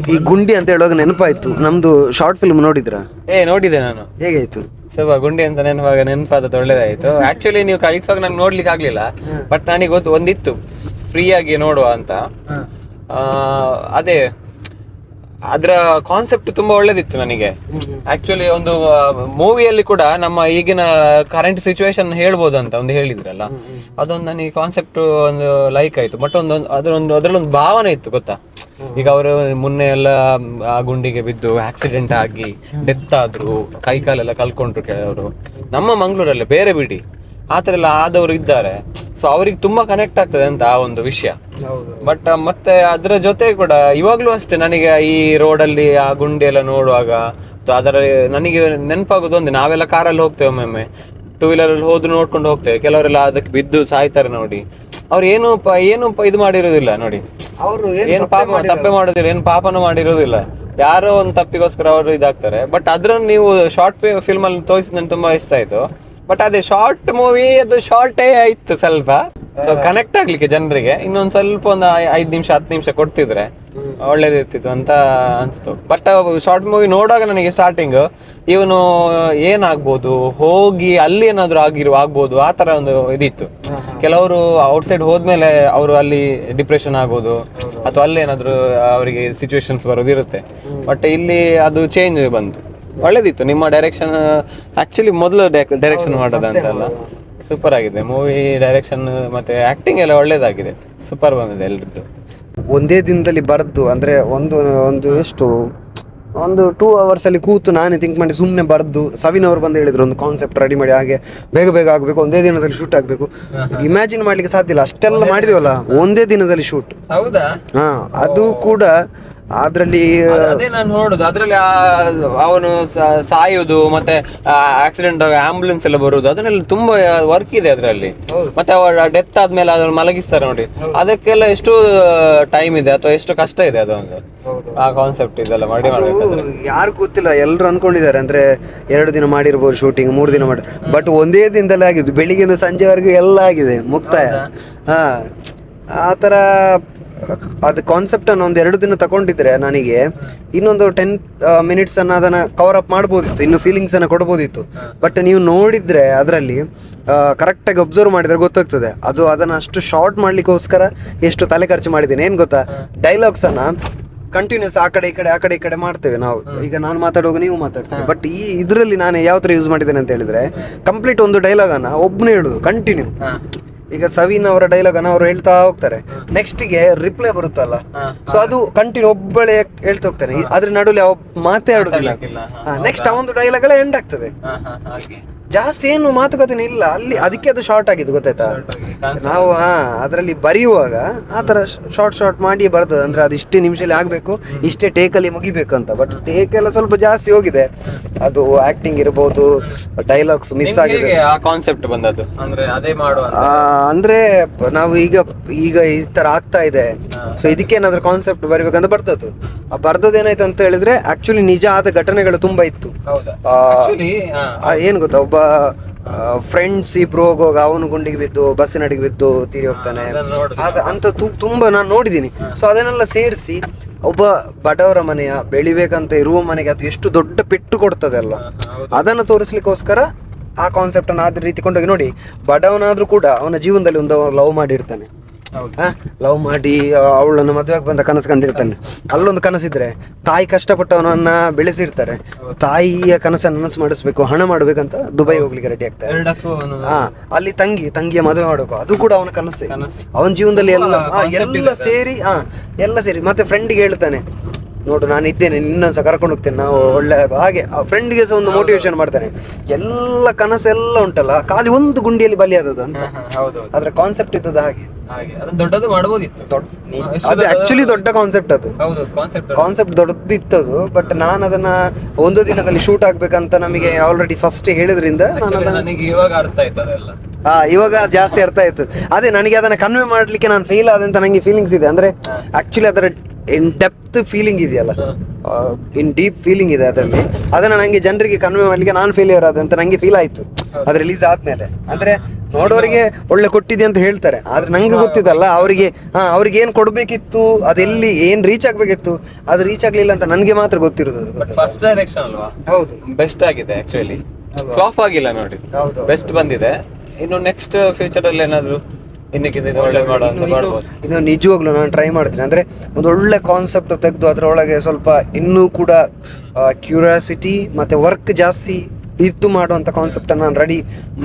ಈ ಗುಂಡಿ ಅಂತ ಹೇಳುವಾಗ ನೆನಪಾಯ್ತು. ನಮ್ದು ಶಾರ್ಟ್ ಫಿಲ್ಮ್ ನೋಡಿದ್ರಾ? ಏ ನೋಡಿದೆ ನಾನು. ಹೇಗಾಯ್ತು? ಸ್ವಲ್ಪ ಗುಂಡಿ ಅಂತ ನೆನಪಾಗ ನೆನಪಾದದ್ದು ಒಳ್ಳೇದಾಯ್ತು. ಆಕ್ಚುಲಿ ನೀವು ಕಳಿಸುವಾಗ ನಂಗೆ ನೋಡ್ಲಿಕ್ಕೆ ಆಗ್ಲಿಲ್ಲ. ಬಟ್ ನನಗೆ ಗೊತ್ತು ಒಂದಿತ್ತು. ಫ್ರೀ ಆಗಿ ನೋಡುವ ಅಂತ. ಅದೇ ಅದರ ಕಾನ್ಸೆಪ್ಟ್ ತುಂಬಾ ಒಳ್ಳೇದಿತ್ತು ನನಗೆ. ಆಕ್ಚುಲಿ ಒಂದು ಮೂವಿಯಲ್ಲಿ ಕೂಡ ನಮ್ಮ ಈಗಿನ ಕರೆಂಟ್ ಸಿಚುವೇಶನ್ ಹೇಳ್ಬೋದು ಅಂತ ಒಂದು ಹೇಳಿದ್ರಲ್ಲ. ಅದೊಂದು ನನಗೆ ಕಾನ್ಸೆಪ್ಟ್ ಒಂದು ಲೈಕ್ ಆಯ್ತು. ಬಟ್ ಒಂದು, ಅದರೊಂದು, ಅದರಲ್ಲೊಂದು ಭಾವನೆ ಇತ್ತು ಗೊತ್ತಾ? ಈಗ ಅವರು ಮೊನ್ನೆ ಎಲ್ಲ, ಆ ಗುಂಡಿಗೆ ಬಿದ್ದು ಆಕ್ಸಿಡೆಂಟ್ ಆಗಿ ಡೆತ್ ಆದ್ರು, ಕೈ ಕಾಲೆಲ್ಲ ಕಲ್ಕೊಂಡ್ರು ಕೆಲವರು. ನಮ್ಮ ಮಂಗ್ಳೂರಲ್ಲೇ, ಬೇರೆ ಬಿಡಿ. ಆ ಥರ ಎಲ್ಲ ಆದವರು ಇದ್ದಾರೆ. ಸೊ ಅವ್ರಿಗೆ ತುಂಬಾ ಕನೆಕ್ಟ್ ಆಗ್ತದೆ ಅಂತ ಆ ಒಂದು ವಿಷಯ. ಬಟ್ ಮತ್ತೆ ಅದರ ಜೊತೆ ಕೂಡ ಇವಾಗ್ಲೂ ಅಷ್ಟೇ ನನಗೆ ಈ ರೋಡಲ್ಲಿ ಆ ಗುಂಡಿ ಎಲ್ಲ ನೋಡುವಾಗ ಅದರ ನನಗೆ ನೆನಪಾಗೋದು ಒಂದು ನಾವೆಲ್ಲ ಕಾರಲ್ಲಿ ಹೋಗ್ತೇವೆ ಒಮ್ಮೊಮ್ಮೆ. ಟೂ ವೀಲರ್ ಅಲ್ಲಿ ಹೋದ್ರು ನೋಡ್ಕೊಂಡು ಹೋಗ್ತೇವೆ. ಕೆಲವರೆಲ್ಲ ಅದಕ್ಕೆ ಬಿದ್ದು ಸಾಯ್ತಾರೆ ನೋಡಿ. ಅವ್ರು ಏನು ಏನು ಇದು ಮಾಡಿರೋದಿಲ್ಲ ನೋಡಿ. ಅವರು ಏನು ಪಾಪ ತಪ್ಪೆ ಮಾಡೋದಿಲ್ಲ ಏನ್ ಪಾಪನೂ ಮಾಡಿರೋದಿಲ್ಲ. ಯಾರೋ ಒಂದು ತಪ್ಪಿಗೋಸ್ಕರ ಅವರು ಇದಾಗ್ತಾರೆ. ಬಟ್ ಅದ್ರನ್ನ ನೀವು ಶಾರ್ಟ್ ಫಿಲ್ಮ್ ಅಲ್ಲಿ ತೋರಿಸಿದ್ ನಂಗೆ ತುಂಬಾ ಇಷ್ಟ ಆಯ್ತು. ಬಟ್ ಅದೇ ಶಾರ್ಟ್ ಮೂವಿ ಅದು ಶಾರ್ಟೇ ಇತ್ತು ಸ್ವಲ್ಪ. ಸೊ ಕನೆಕ್ಟ್ ಆಗ್ಲಿಕ್ಕೆ ಜನರಿಗೆ. ಇನ್ನೊಂದ್ ಸ್ವಲ್ಪ ಒಂದು ಐದ್ ನಿಮಿಷ ಹತ್ತು ನಿಮಿಷ ಕೊಡ್ತಿದ್ರೆ ಒಳ್ಳೇದಿರ್ತಿತ್ತು ಅಂತ ಅನಿಸ್ತು. ಬಟ್ ಶಾರ್ಟ್ ಮೂವಿ ನೋಡುವಾಗ ನನಗೆ ಸ್ಟಾರ್ಟಿಂಗ್ ಇವನು ಏನಾಗ್ಬೋದು? ಹೋಗಿ ಅಲ್ಲಿ ಏನಾದ್ರು ಆಗಿರು ಆಗ್ಬೋದು? ಆ ತರ ಒಂದು ಇದಿತ್ತು. ಕೆಲವರು ಔಟ್ಸೈಡ್ ಹೋದ್ಮೇಲೆ ಅವರು ಅಲ್ಲಿ ಡಿಪ್ರೆಷನ್ ಆಗೋದು ಅಥವಾ ಅಲ್ಲಿ ಏನಾದ್ರು ಅವರಿಗೆ ಸಿಚುವೇಶನ್ಸ್ ಬರೋದಿರುತ್ತೆ. ಬಟ್ ಇಲ್ಲಿ ಅದು ಚೇಂಜ್ ಬಂತು. ಒಳ್ಳೇದಿತ್ತು. ನಿಮ್ಮ ಡೈರೆಕ್ಷನ್ ಆಕ್ಚುಲಿ ಮೊದಲು ಡೈರೆಕ್ಷನ್ ಮಾಡೋದಂತಲ್ಲ ಸೂಪರ್ ಆಗಿದೆ. ಮೂವಿ ಡೈರೆಕ್ಷನ್ ಮತ್ತೆ ಆಕ್ಟಿಂಗ್ ಎಲ್ಲ ಒಳ್ಳೇದಾಗಿದೆ. ಸೂಪರ್ ಬಂದಿದೆ ಎಲ್ರದ್ದು. ಒಂದೇ ದಿನದಲ್ಲಿ ಬರೆದು ಅಂದ್ರೆ ಒಂದು ಒಂದು ಎಷ್ಟು ಒಂದು ಟೂ ಅವರ್ಸ್ ಅಲ್ಲಿ ಕೂತು ನಾನೇ ಥಿಂಕ್ ಮಾಡಿ ಸುಮ್ಮನೆ ಬರೆದು ಸವಿನ್ ಅವರು ಬಂದು ಹೇಳಿದ್ರು ಒಂದು ಕಾನ್ಸೆಪ್ಟ್ ರೆಡಿ ಮಾಡಿ ಹಾಗೆ ಬೇಗ ಬೇಗ ಆಗಬೇಕು ಒಂದೇ ದಿನದಲ್ಲಿ ಶೂಟ್ ಆಗಬೇಕು. ಇಮ್ಯಾಜಿನ್ ಮಾಡ್ಲಿಕ್ಕೆ ಸಾಧ್ಯ ಇಲ್ಲ. ಅಷ್ಟೆಲ್ಲ ಮಾಡಿದ್ವಲ್ಲ ಒಂದೇ ದಿನದಲ್ಲಿ ಶೂಟ್ ಹೌದಾ? ಹಾ ಅದು ಕೂಡ ಅದರಲ್ಲಿ ಅದೇ ನಾನು ನೋಡುದು. ಅದ್ರಲ್ಲಿ ಅವನು ಸಾಯುವುದು ಸಾಯೋದು ಮತ್ತೆ ಆಕ್ಸಿಡೆಂಟ್ ಆಂಬುಲೆನ್ಸ್ ಎಲ್ಲ ಬರುದು. ಅದನ್ನೆಲ್ಲ ತುಂಬಾ ವರ್ಕ್ ಇದೆ ಅದರಲ್ಲಿ. ಮತ್ತೆ ಅವರ ಡೆತ್ ಆದ್ಮೇಲೆ ಅದನ್ನು ಮಲಗಿಸ್ತಾರೆ ನೋಡಿ. ಅದಕ್ಕೆಲ್ಲ ಎಷ್ಟು ಟೈಮ್ ಇದೆ ಅಥವಾ ಎಷ್ಟು ಕಷ್ಟ ಇದೆ ಅದೊಂದು. ಆ ಕಾನ್ಸೆಪ್ಟ್ ಇದೆಲ್ಲ ಮಾಡಿ ಯಾರು ಗೊತ್ತಿಲ್ಲ ಎಲ್ಲರೂ ಅನ್ಕೊಂಡಿದ್ದಾರೆ. ಅಂದ್ರೆ ಎರಡು ದಿನ ಮಾಡಿರ್ಬೋದು ಶೂಟಿಂಗ್ ಮೂರು ದಿನ ಮಾಡಿ. ಬಟ್ ಒಂದೇ ದಿನದಲ್ಲಿ ಆಗಿದ್ದು ಬೆಳಿಗ್ಗೆಯಿಂದ ಸಂಜೆವರೆಗೂ ಎಲ್ಲ ಆಗಿದೆ ಮುಕ್ತಾಯ. ಹಾ. ಆ ಥರ ಅದು ಕಾನ್ಸೆಪ್ಟ್ ಒಂದು ಎರಡು ದಿನ ತಗೊಂಡಿದ್ರೆ ನನಗೆ ಇನ್ನೊಂದು ಟೆನ್ ಮಿನಿಟ್ಸ್ ಅನ್ನ ಅದನ್ನ ಕವರ್ ಅಪ್ ಮಾಡ್ಬೋದಿತ್ತು, ಇನ್ನು ಫೀಲಿಂಗ್ಸ್ ಅನ್ನ ಕೊಡ್ಬೋದಿತ್ತು. ಬಟ್ ನೀವು ನೋಡಿದ್ರೆ ಅದರಲ್ಲಿ ಕರೆಕ್ಟಾಗಿ ಅಬ್ಸರ್ವ್ ಮಾಡಿದ್ರೆ ಗೊತ್ತಾಗ್ತದೆ. ಅದು ಅದನ್ನು ಅಷ್ಟು ಶಾರ್ಟ್ ಮಾಡಲಿಕ್ಕೋಸ್ಕರ ಎಷ್ಟು ತಲೆ ಖರ್ಚು ಮಾಡಿದ್ದೀನಿ. ಏನು ಗೊತ್ತಾ? ಡೈಲಾಗ್ಸ್ ಅನ್ನ ಕಂಟಿನ್ಯೂಸ್ ಆ ಕಡೆ, ಈ ಕಡೆ, ಆ ಕಡೆ, ಈ ಕಡೆ ಮಾಡ್ತೇವೆ ನಾವು. ಈಗ ನಾನು ಮಾತಾಡುವಾಗ ನೀವು ಮಾತಾಡ್ತೀವಿ ಬಟ್ ಈ ಇದರಲ್ಲಿ ನಾನು ಯಾವ ಥರ ಯೂಸ್ ಮಾಡಿದ್ದೇನೆ ಅಂತ ಹೇಳಿದ್ರೆ ಕಂಪ್ಲೀಟ್ ಒಂದು ಡೈಲಾಗ್ ಅನ್ನ ಒಬ್ಬನೇ ಹೇಳುದು ಕಂಟಿನ್ಯೂ ಈಗ ಸವಿನ್ ಅವರ ಡೈಲಾಗ್ ಅನ್ನ ಅವ್ರು ಹೇಳ್ತಾ ಹೋಗ್ತಾರೆ. ನೆಕ್ಸ್ಟ್ಗೆ ರಿಪ್ಲೈ ಬರುತ್ತಲ್ಲ. ಸೊ ಅದು ಕಂಟಿನ್ಯೂ ಒಬ್ಬಳೆ ಹೇಳ್ತಾ ಹೋಗ್ತಾನೆ. ಅದ್ರ ನಡುವೆ ಅವ ಮಾತೇ ಆಡುದಿಲ್ಲ ನೆಕ್ಸ್ಟ್ ಆ ಒಂದು ಡೈಲಾಗ್ ಎಲ್ಲ ಎಂಡ್ ಆಗ್ತದೆ. ಜಾಸ್ತಿ ಏನು ಮಾತುಕತೆ ಇಲ್ಲ. ಅಲ್ಲಿ ಅದಕ್ಕೆ ಅದು ಶಾರ್ಟ್ ಆಗಿದ್ದು ಗೊತ್ತಾಯ್ತಾ? ನಾವು ಹಾ ಅದರಲ್ಲಿ ಬರೆಯುವಾಗ ಆ ಥರ ಶಾರ್ಟ್ ಶಾರ್ಟ್ ಮಾಡಿ ಬರ್ತದೆ. ಅಂದ್ರೆ ಅದು ಇಷ್ಟೇ ನಿಮಿಷದಲ್ಲಿ ಆಗಬೇಕು ಇಷ್ಟೇ ಟೇಕಲ್ಲಿ ಮುಗಿಬೇಕು ಅಂತ. ಬಟ್ ಟೇಕ್ ಎಲ್ಲ ಸ್ವಲ್ಪ ಜಾಸ್ತಿ ಹೋಗಿದೆ. ಅದು ಆಕ್ಟಿಂಗ್ ಇರ್ಬೋದು ಡೈಲಾಗ್ಸ್ ಮಿಸ್ ಆಗಿದೆ. ಆ ಕಾನ್ಸೆಪ್ಟ್ ಬಂದದ್ದು? ಅಂದ್ರೆ ಅದೇ ಮಾಡುವ ಅಂದ್ರೆ ನಾವು ಈಗ ಈಗ ಈ ತರ ಆಗ್ತಾ ಇದೆ. ಸೊ ಇದಕ್ಕೆ ಏನಾದ್ರೂ ಕಾನ್ಸೆಪ್ಟ್ ಬರಿಬೇಕಂತ ಬರ್ತದ್ದು. ಏನಾಯ್ತು ಅಂತ ಹೇಳಿದ್ರೆ ಆಕ್ಚುಲಿ ನಿಜ ಆದ ಘಟನೆಗಳು ತುಂಬಾ ಇತ್ತು. ಏನ್ ಗೊತ್ತಾ ಒಬ್ಬ ಫ್ರೆಂಡ್ಸ್ ಇಬ್ರು ಹೋಗುವಾಗ ಅವನು ಗುಂಡಿಗೆ ಬಿದ್ದು ಬಸ್ಸಿನ ಅಡಿಗೆ ಬಿದ್ದು ತೀರಿ ಹೋಗ್ತಾನೆ. ಆಗ ಅಂತ ತುಂಬಾ ನಾನು ನೋಡಿದ್ದೀನಿ ಸೊ ಅದನ್ನೆಲ್ಲ ಸೇರಿಸಿ ಒಬ್ಬ ಬಡವರ ಮನೆಯ ಬೆಳಿಬೇಕಂತ ಇರುವ ಮನೆಗೆ ಅದು ಎಷ್ಟು ದೊಡ್ಡ ಪೆಟ್ಟು ಕೊಡ್ತದೆ ಅಲ್ಲ. ಅದನ್ನು ತೋರಿಸ್ಲಿಕ್ಕೋಸ್ಕರ ಆ ಕಾನ್ಸೆಪ್ಟ್ ಅನ್ನ ಆದ ರೀತಿ ಕೊಂಡೋಗಿ ನೋಡಿ ಬಡವನಾದ್ರೂ ಕೂಡ ಅವನ ಜೀವನದಲ್ಲಿ ಒಂದು ಲವ್ ಮಾಡಿರ್ತಾನೆ. ಲವ್ ಮಾಡಿ ಅವಳನ್ನು ಮದುವೆಗೆ ಬಂದ ಕನಸು ಕಂಡಿರ್ತಾನೆ. ಅಲ್ಲೊಂದು ಕನಸಿದ್ರೆ ತಾಯಿ ಕಷ್ಟಪಟ್ಟವನನ್ನ ಬೆಳೆಸಿರ್ತಾರೆ. ತಾಯಿಯ ಕನಸನ್ನು ನನಸು ಮಾಡಿಸ್ಬೇಕು ಹಣ ಮಾಡ್ಬೇಕಂತ ದುಬೈ ಹೋಗ್ಲಿಕ್ಕೆ ರೆಡಿ ಆಗ್ತಾರೆ. ಹಾ ಅಲ್ಲಿ ತಂಗಿ ತಂಗಿಯ ಮದುವೆ ಮಾಡಬೇಕು. ಅದು ಕೂಡ ಅವನ ಕನಸೇ. ಅವನ ಜೀವನದಲ್ಲಿ ಎಲ್ಲ ಎಲ್ಲ ಸೇರಿ ಹಾ ಎಲ್ಲ ಸೇರಿ. ಮತ್ತೆ ಫ್ರೆಂಡ್ಗೆ ಹೇಳ್ತಾನೆ ನೋಡು ನಾನು ಇದ್ದೇನೆ ನಿನ್ನೊಂದ್ಸ ಕರ್ಕೊಂಡು ಹೋಗ್ತೇನೆ. ನಾವು ಒಳ್ಳೆ ಹಾಗೆ ಆ ಫ್ರೆಂಡ್ಗೆ ಸಹ ಒಂದು ಮೋಟಿವೇಶನ್ ಮಾಡ್ತಾನೆ. ಎಲ್ಲ ಕನಸೆಲ್ಲ ಉಂಟಲ್ಲ ಖಾಲಿ ಒಂದು ಗುಂಡಿಯಲ್ಲಿ ಬಲಿಯಾದದ್ದು ಅಂತ. ಹೌದು ಅದ್ರ ಕಾನ್ಸೆಪ್ಟ್ ಇದ್ದದ್ದು ಹಾಗೆ. ಹಾಗೆ ಅದನ್ನ ದೊಡ್ಡದು ಮಾಡ್ಬೋದಿತ್ತು. ದೊಡ್ಡ ಅದು ಆಕ್ಚುಲಿ ದೊಡ್ಡ ಕಾನ್ಸೆಪ್ಟ್ ಅದು. ಹೌದು ಕಾನ್ಸೆಪ್ಟ್ ಕಾನ್ಸೆಪ್ಟ್ ದೊಡ್ಡದಿತ್ತದು ಬಟ್ ನಾನು ಅದನ್ನ ಒಂದು ದಿನದಲ್ಲಿ ಶೂಟ್ ಆಗ್ಬೇಕಂತ ನಮಗೆ ಆಲ್ರೆಡಿ ಫಸ್ಟ್ ಹೇಳಿದ್ರಿಂದ ನಾನು ಅದನ್ನ ಇವಾಗ ಅರ್ಥ ಆಯ್ತು ಅದೆಲ್ಲ. ಆ ಇವಾಗ ಜಾಸ್ತಿ ಅರ್ಥ ಆಯ್ತು. ಅದೇ ನನಗೆ ಅದನ್ನ ಕನ್ವೆ ಮಾಡ್ಲಿಕ್ಕೆ ನಾನು ಫೇಲ್ ಆದಂತ ನನಗೆ ಫೀಲಿಂಗ್ಸ್ ಇದೆ. ಅಂದ್ರೆ ಆಕ್ಚುಲಿ ಅದರ ಇನ್ ಡೆಪ್ತ್ ಫೀಲಿಂಗ್ ಇದೆಯಲ್ಲ ಇನ್ ಡೀಪ್ ಫೀಲಿಂಗ್ ಇದೆ ಅದರಲ್ಲಿ. ಅದನ್ನ ನಂಗೆ ಜನರಿಗೆ ಕನ್ವೆ ಮಾಡ್ಲಿಕ್ಕೆ ನಾನು ಫೇಲಿಯರ್ ಆದ ಅಂತ ನಂಗೆ ಫೀಲ್ ಆಯ್ತು. ಅದು ರಿಲೀಸ್ ಆದ್ಮೇಲೆ. ಅಂದ್ರೆ ನೋಡೋರಿಗೆ ಒಳ್ಳೆ ಕೊಟ್ಟಿದೆ ಅಂತ ಹೇಳ್ತಾರೆ. ಆದ್ರೆ ನಂಗೆ ಗೊತ್ತಿದಲ್ಲ ಅವರಿಗೆ ಹಾ ಅವ್ರಿಗೆ ಏನ್ ಕೊಡ್ಬೇಕಿತ್ತು ಅದೆಲ್ಲಿ ಏನ್ ರೀಚ್ ಆಗ್ಬೇಕಿತ್ತು ಅದು ರೀಚ್ ಆಗ್ಲಿಲ್ಲ ಅಂತ ನನಗೆ ಮಾತ್ರ ಗೊತ್ತಿರೋದು ಫಸ್ಟ್ ಡೈರೆಕ್ಷನ್ ಅಲ್ವಾ? ಹೌದು. ಬೆಸ್ಟ್ ಆಗಿದೆ ಆಕ್ಚುಲಿ ಫ್ಲಾಪ್ ಆಗಿಲ್ಲ ನೋಡಿ. ಹೌದು. ಬೆಸ್ಟ್ ಬಂದಿದೆ. ಇನ್ನು ನೆಕ್ಸ್ಟ್ ಫ್ಯೂಚರ್ ಅಲ್ಲಿ ಏನಾದ್ರು? ಇನ್ನಕ್ಕಿಂತ ಇದು ಒಳ್ಳೆ ಮಾಡೋ ಅಂತ ಇನ್ನು- ಮಾಡ್ಬೋದು. ಇನ್ನು ನಿಜವಾಗ್ಲೂ ನಾನು ಟ್ರೈ ಮಾಡ್ತೀನಿ. ಅಂದ್ರೆ ಒಂದು ಒಳ್ಳೆ ಕಾನ್ಸೆಪ್ಟ್ ತೆಗೆದು ಅದರೊಳಗೆ ಸ್ವಲ್ಪ ಇನ್ನೂ ಕೂಡ ಕ್ಯೂರಿಯಾಸಿಟಿ ಮತ್ತೆ ವರ್ಕ್ ಜಾಸ್ತಿ ಇದ್ದು ಮಾಡುವಂಥ ಕಾನ್ಸೆಪ್ಟನ್ನು ನಾನು ರೆಡಿ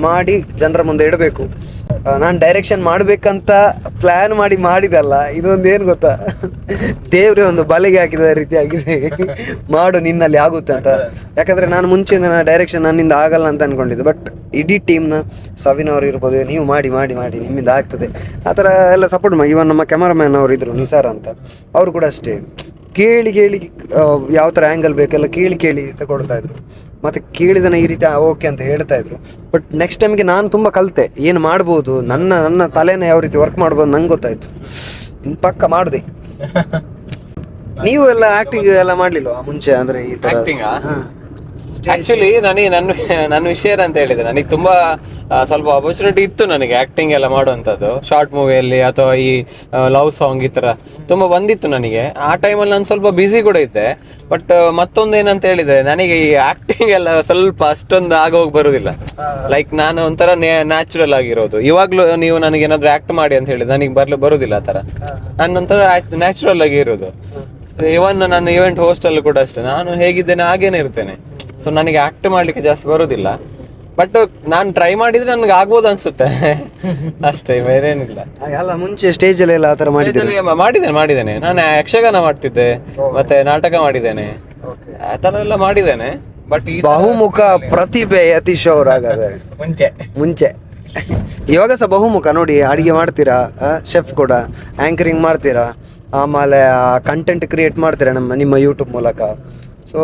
ಮಾಡಿ ಜನರ ಮುಂದೆ ಇಡಬೇಕು. ನಾನು ಡೈರೆಕ್ಷನ್ ಮಾಡಬೇಕಂತ ಪ್ಲ್ಯಾನ್ ಮಾಡಿ ಮಾಡಿದಲ್ಲ, ಇದೊಂದು ಏನು ಗೊತ್ತಾ? ದೇವರೇ ಒಂದು ಬಲೆಗೆ ಹಾಕಿದ ರೀತಿ ಆಗಿದೆ. ಮಾಡು, ನಿನ್ನಲ್ಲಿ ಆಗುತ್ತೆ ಅಂತ. ಯಾಕಂದರೆ ನಾನು ಮುಂಚೆಯಿಂದ ನಾನು ಡೈರೆಕ್ಷನ್ ನನ್ನಿಂದ ಆಗಲ್ಲ ಅಂತ ಅನ್ಕೊಂಡಿದ್ದೆ. ಬಟ್ ಇಡೀ ಟೀಮ್ನ ಸವಿನ್ ಅವರು ಇರ್ಬೋದು, ನೀವು ಮಾಡಿ ಮಾಡಿ ಮಾಡಿ, ನಿಮ್ಮಿಂದ ಆಗ್ತದೆ. ಆ ಥರ ಎಲ್ಲ ಸಪೋರ್ಟ್ ಮಾಡಿ ಇವನ್ ನಮ್ಮ ಕ್ಯಾಮರಾಮ್ಯಾನ್ ಅವರು ಇದ್ರು, ನಿಸಾರ್ ಅಂತ. ಅವರು ಕೂಡ ಅಷ್ಟೇ. ಕೇಳಿ ಕೇಳಿ ಯಾವ ಥರ ಆ್ಯಂಗಲ್ ಬೇಕೆಲ್ಲ ಕೇಳಿ ಕೇಳಿ ತಗೊಳ್ತಾ ಇದ್ರು. ಮತ್ತು ಕೇಳಿದನ ಈ ರೀತಿ ಓಕೆ ಅಂತ ಹೇಳ್ತಾ ಇದ್ರು. ಬಟ್ ನೆಕ್ಸ್ಟ್ ಟೈಮ್ಗೆ ನಾನು ತುಂಬ ಕಲಿತೆ ಏನು ಮಾಡ್ಬೋದು ನನ್ನ ನನ್ನ ತಲೆನ ಯಾವ ರೀತಿ ವರ್ಕ್ ಮಾಡ್ಬೋದು ನಂಗೆ ಗೊತ್ತಾಯ್ತು. ಇನ್ನು ಪಕ್ಕ ಮಾಡಿದೆ. ನೀವು ಎಲ್ಲ ಆ್ಯಕ್ಟಿಂಗ್ ಎಲ್ಲ ಮಾಡಲಿಲ್ವಾ ಮುಂಚೆ ಅಂದರೆ ಈ ಥರ ಹಾಂ. ಆಕ್ಚುಲಿ ನನಗೆ ನನ್ನ ನನ್ನ ವಿಷಯ ಅಂತ ಹೇಳಿದ್ರೆ, ನನಗೆ ತುಂಬಾ ಸ್ವಲ್ಪ ಅಪರ್ಚುನಿಟಿ ಇತ್ತು ನನಗೆ ಆಕ್ಟಿಂಗ್ ಎಲ್ಲ ಮಾಡುವಂಥದ್ದು. ಶಾರ್ಟ್ ಮೂವಿಯಲ್ಲಿ ಅಥವಾ ಈ ಲವ್ ಸಾಂಗ್ ಈ ತರ ತುಂಬಾ ಬಂದಿತ್ತು ನನಗೆ. ಆ ಟೈಮಲ್ಲಿ ನಾನು ಸ್ವಲ್ಪ ಬ್ಯುಸಿ ಕೂಡ ಇದ್ದೆ. ಬಟ್ ಮತ್ತೊಂದು ಏನಂತ ಹೇಳಿದ್ರೆ, ನನಗೆ ಈ ಆಕ್ಟಿಂಗ್ ಎಲ್ಲ ಸ್ವಲ್ಪ ಅಷ್ಟೊಂದು ಆಗೋಗಿ ಬರುದಿಲ್ಲ. ಲೈಕ್ ನಾನು ಒಂಥರ ನ್ಯಾಚುರಲ್ ಆಗಿರೋದು. ಇವಾಗ್ಲೂ ನೀವು ನನಗೆ ಏನಾದ್ರು ಆಕ್ಟ್ ಮಾಡಿ ಅಂತ ಹೇಳಿದ್ರೆ, ನನಗೆ ಬರ್ಲು, ಬರುದಿಲ್ಲ ಆ ತರ ನಾನು ಒಂಥರ ನ್ಯಾಚುರಲ್ ಆಗಿ ಇರೋದು ಇವನ್ ನಾನು ಇವೆಂಟ್ ಹೋಸ್ಟಲ್ ಕೂಡ ಅಷ್ಟೇ. ನಾನು ಹೇಗಿದ್ದೇನೆ, ಹಾಗೇನೆ ಇರ್ತೇನೆ. ಸೊ ನನಗೆ ಆಕ್ಟ್ ಮಾಡ್ಲಿಕ್ಕೆ ಜಾಸ್ತಿ ಬರೋದಿಲ್ಲ. ಬಟ್ ನಾನು ಟ್ರೈ ಮಾಡಿದ್ರೆ ನನಗೆ ಆಗ್ಬೋದು ಅನ್ಸುತ್ತೆ. ಅಷ್ಟೇ ಬೇರೆ ಏನಿಲ್ಲ ಅಲ್ಲ ಮುಂಚೆ ಸ್ಟೇಜ್ ಎಲ್ಲ ಆ ಥರ ಮಾಡಿದ್ರೆ ಇದರಲ್ಲಿ ಮ- ಮಾಡಿದ್ದೇನೆ ಮಾಡಿದ್ದೇನೆ. ನಾನು ಯಕ್ಷಗಾನ ಮಾಡ್ತಿದ್ದೆ ಮತ್ತೆ ನಾಟಕ ಮಾಡಿದ್ದೇನೆ. ಆ ಥರ ಎಲ್ಲ ಮಾಡಿದ್ದೇನೆ. ಬಟ್ ಈ ಬಹುಮುಖ ಪ್ರತಿಭೆ ಯತೀಶ್ ಅವ್ರು ಹಾಗಾದ್ರೆ. ಮುಂಚೆ. ಮುಂಚೆ. ಇವಾಗ ಸಹ ಬಹುಮುಖ ನೋಡಿ ಅಡಿಗೆ ಮಾಡ್ತೀರಾ? ಶೆಫ್ ಕೂಡ ಆಂಕರಿಂಗ್ ಮಾಡ್ತೀರಾ? ಆಮೇಲೆ ಕಂಟೆಂಟ್ ಕ್ರಿಯೇಟ್ ಮಾಡ್ತೀರಾ ನಮ್ಮ ನಿಮ್ಮ ಯೂಟ್ಯೂಬ್ ಮೂಲಕ? ಸೊ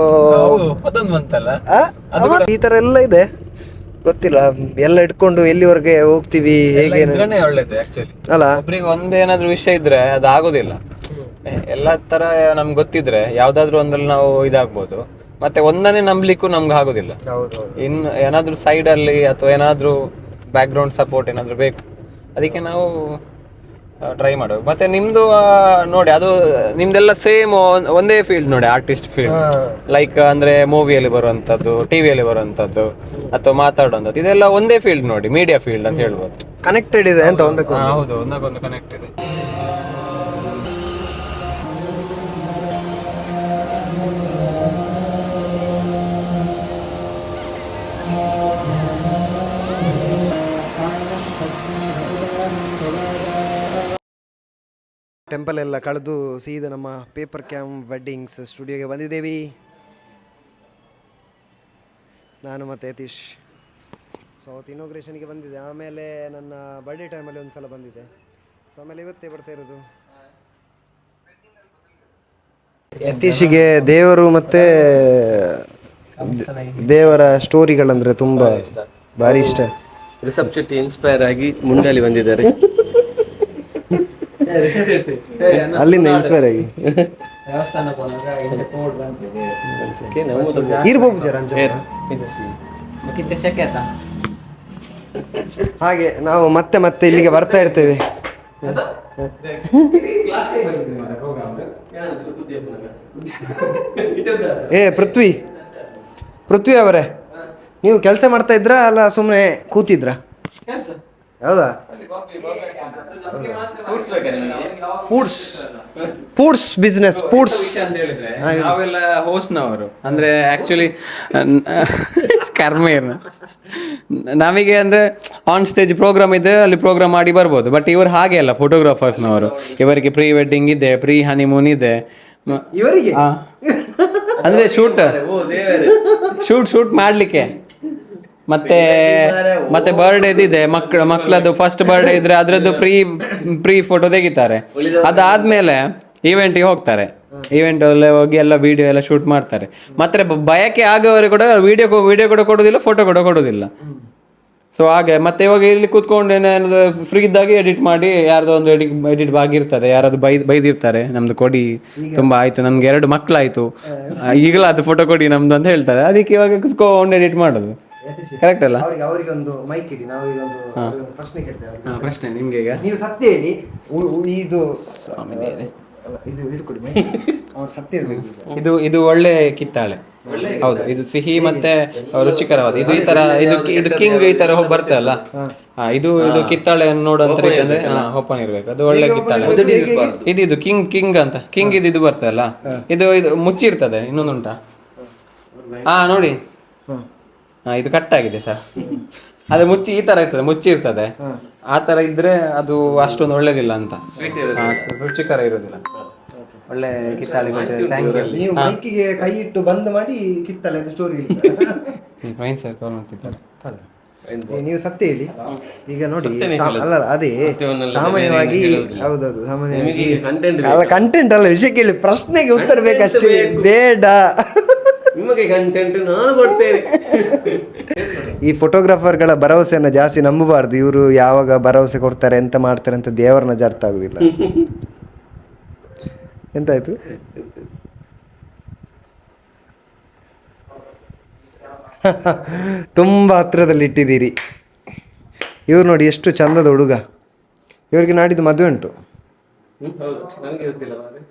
ಈ ತರ ಎಲ್ಲ ಇದೆ. ಗೊತ್ತಿಲ್ಲ ಎಲ್ಲ ಇಟ್ಕೊಂಡು ಎಲ್ಲಿವರೆಗೆ ಹೋಗ್ತೀವಿ ಹೇಗೆ ಒಳ್ಳೇದು ಆಕ್ಚುಲಿ ಅಲ್ಲ? ಒಬ್ರಿಗೆ ಒಂದೇನಾದ್ರೂ ವಿಷಯ ಇದ್ರೆ ಅದು ಆಗೋದಿಲ್ಲ. ಎಲ್ಲ ಎಲ್ಲಾ ತರ ನಮ್ಗೆ ಗೊತ್ತಿದ್ರೆ ಯಾವ್ದಾದ್ರು ಒಂದ್ರಲ್ಲಿ ನಾವು ಇದಾಗ್ಬೋದು. ಮತ್ತೆ ಒಂದನ್ನೇ ನಂಬ್ಲಿಕ್ಕೂ ನಮ್ಗೆ ಆಗೋದಿಲ್ಲ. ಇನ್ನು ಏನಾದ್ರೂ ಸೈಡ್ ಅಲ್ಲಿ ಅಥವಾ ಏನಾದ್ರೂ ಬ್ಯಾಕ್ ಗ್ರೌಂಡ್ ಸಪೋರ್ಟ್ ಏನಾದ್ರೂ ಬೇಕು. ಅದಕ್ಕೆ ನಾವು ಟ್ರೈ ಮಾಡು. ಮತ್ತೆ ನಿಮ್ದು ಆ, ನೋಡಿ ಅದು ನಿಮ್ದೆಲ್ಲ ಸೇಮ್ ಒಂದೇ ಫೀಲ್ಡ್ ನೋಡಿ ಆರ್ಟಿಸ್ಟ್ ಫೀಲ್ಡ್ ಲೈಕ್ ಅಂದ್ರೆ ಮೂವಿಯಲ್ಲಿ ಬರುವಂತದ್ದು ಟಿವಿಯಲ್ಲಿ ಬರುವಂತದ್ದು ಅಥವಾ ಮಾತಾಡುವಂತದ್ದು ಇದೆಲ್ಲ ಒಂದೇ ಫೀಲ್ಡ್ ನೋಡಿ ಮೀಡಿಯಾ ಫೀಲ್ಡ್ ಅಂತ ಹೇಳ್ಬೋದು. ಕನೆಕ್ಟೆಡ್ ಇದೆ ಅಂತ ಒಂದಕ್ಕೆ ಹೌದು ಒಂದಕ್ಕೊಂದು ಕನೆಕ್ಟ್ ಇದೆ. ಟೆಂಪಲ್ ಎಲ್ಲ ಕಳೆದು ಸೀದಾ ನಮ್ಮ ಪೇಪರ್ ಕ್ಯಾಮ್ ವೆಡ್ಡಿಂಗ್ಸ್ ಸ್ಟುಡಿಯೋಗೆ ಬಂದಿದ್ದೇವೆ. ನಾನು ಮತ್ತು ಯತೀಶ್. ಸೊ ಅವತ್ತು ಇನೋಗ್ರೇಷನ್ಗೆ ಬಂದಿದೆ ಆಮೇಲೆ ನನ್ನ ಬರ್ಡೇ ಟೈಮಲ್ಲಿ ಒಂದು ಸಲ ಬಂದಿದೆ ಸೊ ಆಮೇಲೆ ಇವತ್ತೇ ಬರ್ತಾ ಇರೋದು. ಯತೀಶಿಗೆ ದೇವರು ಮತ್ತು ದೇವರ ಸ್ಟೋರಿಗಳಂದರೆ ತುಂಬ ಭಾರಿ ಇಷ್ಟ. ರಿಸೆಪ್ಷನ್ ಇನ್ಸ್ಪೈರ್ ಆಗಿ ಮುಂದಲ್ಲಿ ಬಂದಿದ್ದಾರೆ. ಅಲ್ಲಿಂದ ಇನ್ಸ್ಪೈರ್ ಆಗಿ. ಹಾಗೆ ನಾವು ಮತ್ತೆ ಮತ್ತೆ ಇಲ್ಲಿಗೆ ಬರ್ತಾ ಇರ್ತೇವೆ. ಏ ಪೃಥ್ವಿ. ಪೃಥ್ವಿ ಅವರೇ. ನೀವು ಕೆಲಸ ಮಾಡ್ತಾ ಇದ್ರಾ ಅಲ್ಲ ಸುಮ್ಮನೆ ಕೂತಿದ್ರಾ? ಹೌದಾ? ಫೂಡ್ಸ್ ಫೂಡ್ಸ್ ಬಿಸ್ನೆಸ್ ಫೂಡ್ಸ್ ಅಂತ ಹೇಳಿದ್ರೆ ನಾವೆಲ್ಲ ಹೋಸ್ಟ್ನವರು. ಅಂದ್ರೆ ಆಕ್ಚುಲಿ ಕರ್ಮ ಏನು ನಮಗೆ ಅಂದ್ರೆ ಆನ್ ಸ್ಟೇಜ್ ಪ್ರೋಗ್ರಾಮ್ ಇದೆ ಅಲ್ಲಿ ಪ್ರೋಗ್ರಾಮ್ ಮಾಡಿ ಬರ್ಬೋದು. ಬಟ್ ಇವರು ಹಾಗೆ ಅಲ್ಲ ಫೋಟೋಗ್ರಾಫರ್ಸ್ನವರು ಇವರಿಗೆ ಪ್ರೀ ವೆಡ್ಡಿಂಗ್ ಇದೆ ಪ್ರೀ ಹನಿಮೂನ್ ಇದೆ. ಇವರಿಗೆ. ಅಂದ್ರೆ ಶೂಟ್ ಶೂಟ್ ಶೂಟ್ ಮಾಡ್ಲಿಕ್ಕೆ. ಮತ್ತೆ ಮತ್ತೆ ಬರ್ಡೇ ಇದೆ. ಮಕ್ಕಳ ಮಕ್ಕಳದ್ದು ಫಸ್ಟ್ ಬರ್ಡೇ ಇದ್ರೆ ಅದ್ರದ್ದು ಪ್ರೀ ಪ್ರೀ ಫೋಟೋ ತೆಗಿತಾರೆ. ಅದಾದ್ಮೇಲೆ ಈವೆಂಟಿಗೆ ಹೋಗ್ತಾರೆ. ಈವೆಂಟ್ ಅಲ್ಲಿ ಹೋಗಿ ಎಲ್ಲ ವಿಡಿಯೋ ಎಲ್ಲ ಶೂಟ್ ಮಾಡ್ತಾರೆ. ಮತ್ತೆ ಬಯಕೆ ಆಗೋರು ಕೂಡ ವಿಡಿಯೋ ವಿಡಿಯೋ ಕೂಡ ಕೊಡೋದಿಲ್ಲ ಫೋಟೋ ಕೂಡ ಕೊಡೋದಿಲ್ಲ. ಸೊ ಹಾಗೆ ಮತ್ತೆ ಇವಾಗ ಇಲ್ಲಿ ಕೂತ್ಕೊಂಡು ಏನಾದ್ರು ಫ್ರೀ ಇದ್ದಾಗಿ ಎಡಿಟ್ ಮಾಡಿ ಯಾರ್ದೋ ಒಂದು ಎಡಿಟ್ ಎಡಿಟ್ ಆಗಿರ್ತದೆ ಯಾರಾದ್ರು ಬೈ ಬೈದಿರ್ತಾರೆ. ನಮ್ದು ಕೊಡಿ. ತುಂಬಾ ಆಯ್ತು. ನಮ್ಗೆ ಎರಡು ಮಕ್ಕಳಾಯ್ತು ಈಗಲೂ ಅದು ಫೋಟೋ ಕೊಡಿ ನಮ್ದು ಅಂತ ಹೇಳ್ತಾರೆ. ಅದಕ್ಕೆ ಇವಾಗ ಕೂತ್ಕೊಂಡು ಎಡಿಟ್ ಮಾಡೋದು. ಕರೆಕ್ಟ್ ಅಲ್ಲ? ಅವರಿಗೆ ಅವರಿಗೆ ಒಂದು ಮೈಕ್ ಇಡಿ ನಾವು ಈಗ ಒಂದು ಅವ್ರಿಗೆ ಒಂದು ಪ್ರಶ್ನೆ ಕೇಳ್ತೇವೆ ಅವ್ರಿಗೆ. ಪ್ರಶ್ನೆ ನಿಮ್ಗೆ ಈಗ? ನೀವು ಸತ್ಯ ಹೇಳಿ. ಉ- ಉ- ಇದು ಅಲ್ಲ, ಇದು ಹಿಡ್ಕೊಡಿ ಅವ್ರು ಸತ್ಯ ಹೇಳ್ಬೇಕು. ಈಗ. ಇದು ಇದು ಒಳ್ಳೆ ಕಿತ್ತಾಳೆ. ಹೌದು ಇದು ಸಿಹಿ ಮತ್ತೆ ರುಚಿಕರವಾದ. ಇದು ಈ ತರ ಇದು ಇದು ಕಿಂಗ್ ಈ ತರ ಹೋಗಿ ಬರ್ತಲ್ಲ ಹಾ, ಇದು ಇದು ಕಿತ್ತಾಳೆ ನೋಡುವಂತ ರೀತಿ ಅಂದ್ರೆ ಓಪನ್ ಇರ್ಬೇಕು. ಅದು ಒಳ್ಳೆ ಕಿತ್ತಾಳೆ. ಇದು ಇದು ಕಿಂಗ್ ಕಿಂಗ್ ಅಂತ. ಕಿಂಗ್ ಇದು ಇದು ಬರ್ತದಲ್ಲ? ಇದು ಇದು ಮುಚ್ಚಿರ್ತದೆ. ಇನ್ನೊಂದುಂಟಾ? ಹಾ ನೋಡಿ. ಹಾ ಇದು ಕಟ್ ಆಗಿದೆ ಸರ್ ಅದು ಮುಚ್ಚಿ ಈ ತರ ಇರ್ತದೆ ಮುಚ್ಚಿ ಇರ್ತದೆ. ಆ ತರ ಇದ್ರೆ ಅದು ಅಷ್ಟೊಂದು ಒಳ್ಳೇದಿಲ್ಲ ಅಂತ. ಹಾ, ಸು- ರುಚಿಕರ ಇರೋದಿಲ್ಲ. ಒಳ್ಳೆ ಕಿತ್ತಾಳೆ ಥ್ಯಾಂಕ್ ಯು ನೀವು ಮೈಕಿಗೆ ಕೈ ಇಟ್ಟು ಬಂದ್ ಮಾಡಿ ಕಿತ್ತಲೆ ಅಂತ ಸ್ಟೋರಿ ಫೈನ್ ಸರ್ ಕಾಲ್ ಮಾಡ್ತಿದ್ದಾರೆ. ನೀವು ಸತ್ಯ ಹೇಳಿ. ಈಗ ನೋಡಿ ಸಾ- ಅಲ್ಲ ಅಲ್ಲ, ಅದೇ ಸಾಮಾನ್ಯವಾಗಿ ಹೌದೌದು ಸಾಮಾನ್ಯವಾಗಿ ಅಲ್ಲ ಕಂಟೆಂಟ್ ಅಲ್ಲ ವಿಷಯ ಕೇಳಿ ಪ್ರಶ್ನೆಗೆ ಉತ್ತರ ಬೇಕಷ್ಟೇ. ಬೇಡ. ನಿಮಗೆ ಕಂಟೆಂಟ್ ನಾನು ಕೊಡ್ತೇನೆ. ಈ ಫೋಟೋಗ್ರಾಫರ್ಗಳ ಭರವಸೆಯನ್ನ ಜಾಸ್ತಿ ನಂಬಬಾರ್ದು. ಇವರು ಯಾವಾಗ ಭರವಸೆ ಕೊಡ್ತಾರೆ ಎಂತ ಮಾಡ್ತಾರೆ ಅಂತ ದೇವರನ್ನ ಅರ್ಥ ಆಗುದಿಲ್ಲ. ಎಂತಾಯ್ತು? ತುಂಬ ಹತ್ರದಲ್ಲಿ ಇಟ್ಟಿದ್ದೀರಿ. ಇವ್ರು ನೋಡಿ ಎಷ್ಟು ಚಂದದ ಹುಡುಗ. ಇವ್ರಿಗೆ ನಾಡಿದ್ದು ಮದುವೆ ಉಂಟು.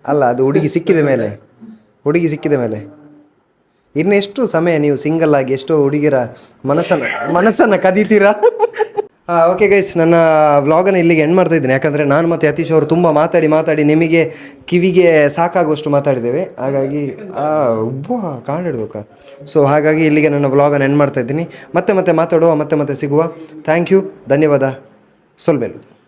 ಅಲ್ಲ ಅದು ಹುಡುಗಿ ಸಿಕ್ಕಿದ ಮೇಲೆ. ಹುಡುಗಿ ಸಿಕ್ಕಿದ ಮೇಲೆ. ಇನ್ನೆಷ್ಟು ಸಮಯ ನೀವು ಸಿಂಗಲ್ ಆಗಿ ಎಷ್ಟೋ ಹುಡುಗಿರ ಮನಸ್ಸನ್ನು ಮನಸ್ಸನ್ನು ಕದೀತೀರಾ? ಓಕೆ ಗೈಸ್ ನನ್ನ ವ್ಲಾಗನ್ನು ಇಲ್ಲಿಗೆ ಎಂಡ್ ಮಾಡ್ತಾ ಇದ್ದೀನಿ. ಯಾಕಂದರೆ ನಾನು ಮತ್ತು ಅತೀಶ್ ಅವರು ತುಂಬ ಮಾತಾಡಿ ಮಾತಾಡಿ ನಿಮಗೆ ಕಿವಿಗೆ ಸಾಕಾಗುವಷ್ಟು ಮಾತಾಡಿದ್ದೇವೆ. ಹಾಗಾಗಿ, ಆ ಉಬ್ಬ ಕಾಣಿಡ್ಬೇಕ ಸೊ ಹಾಗಾಗಿ ಇಲ್ಲಿಗೆ ನನ್ನ ವ್ಲಾಗನ್ನು ಎಂಡ್ ಮಾಡ್ತಾ ಇದ್ದೀನಿ. ಮತ್ತೆ ಮತ್ತೆ ಮಾತಾಡುವ, ಮತ್ತೆ ಮತ್ತೆ ಸಿಗುವ. ಥ್ಯಾಂಕ್ ಯು ಧನ್ಯವಾದ. ಸೊಲ್ಮೇಲು